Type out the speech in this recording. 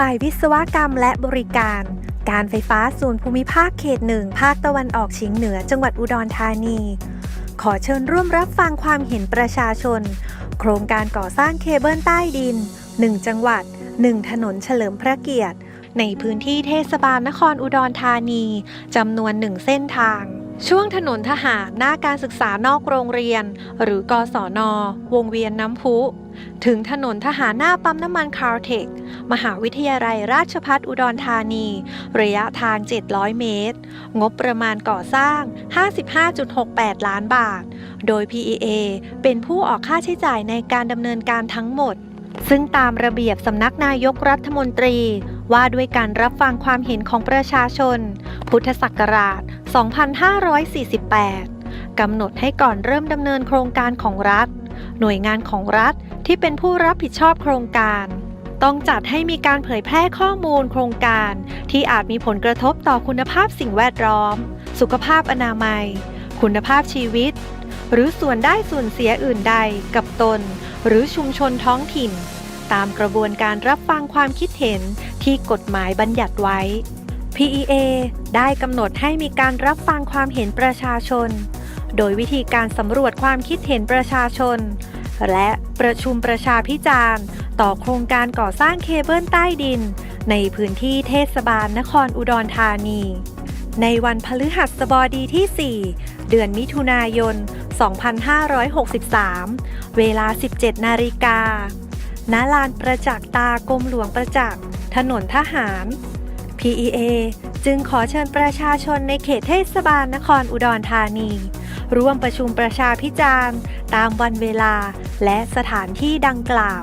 ฝ่ายวิศวกรรมและบริการ การไฟฟ้าส่วนภูมิภาคเขตหนึ่งภาคตะวันออกเฉียงเหนือจังหวัดอุดรธานี ขอเชิญร่วมรับฟังความเห็นประชาชน โครงการก่อสร้างเคเบิลใต้ดิน 1 จังหวัด 1 ถนนเฉลิมพระเกียรติ ในพื้นที่เทศบาลนครอุดรธานีจำนวนหนึ่งเส้นทาง ช่วงถนนทหารหน้าการศึกษานอกโรงเรียน หรือกศน วงเวียนน้ำพุ ถึงถนนทหารหน้าปั๊มน้ำมันคาร์เทค มหาวิทยาลัยราชภัฏอุดรธานี ระยะทาง 700 เมตร งบประมาณก่อสร้าง 55.68 ล้านบาท โดย PEA เป็นผู้ออกค่าใช้จ่ายในการดำเนินการทั้งหมด ซึ่งตามระเบียบสำนักนายกรัฐมนตรีว่าด้วยการรับฟังความเห็นของประชาชน พุทธศักราช 2548 กำหนดให้ก่อนเริ่มดำเนินโครงการของรัฐ หน่วยงานของรัฐที่เป็นผู้รับผิดชอบโครงการ ต้องจัดให้มีการเผยแพร่ข้อมูลโครงการ ที่อาจมีผลกระทบต่อคุณภาพสิ่งแวดล้อม สุขภาพอนามัย คุณภาพชีวิต หรือส่วนได้ส่วนเสียอื่นใดกับตน หรือชุมชนท้องถิ่น ตามกระบวนการรับฟังความคิดเห็นที่กฎหมายบัญญัติไว้ PEA ได้กำหนดให้มีการรับฟังความเห็นประชาชน โดยวิธีการสำรวจความคิดเห็นประชาชน และประชุมประชาพิจารณ์ต่อโครงการก่อสร้างเคเบิลใต้ดิน ในพื้นที่เทศบาลนครอุดรธานี ในวันพฤหัสบดีที่ 4 เดือนมิถุนายน 2563 เวลา 17 นาฬิกาณลานประจักษ์ตากรมหลวงประจักษ์ ถนนทหาร PEA จึงขอเชิญประชาชนในเขตเทศบาลนครอุดรธานี ร่วมประชุมประชาพิจารณ์ ตามวันเวลาและสถานที่ดังกล่าว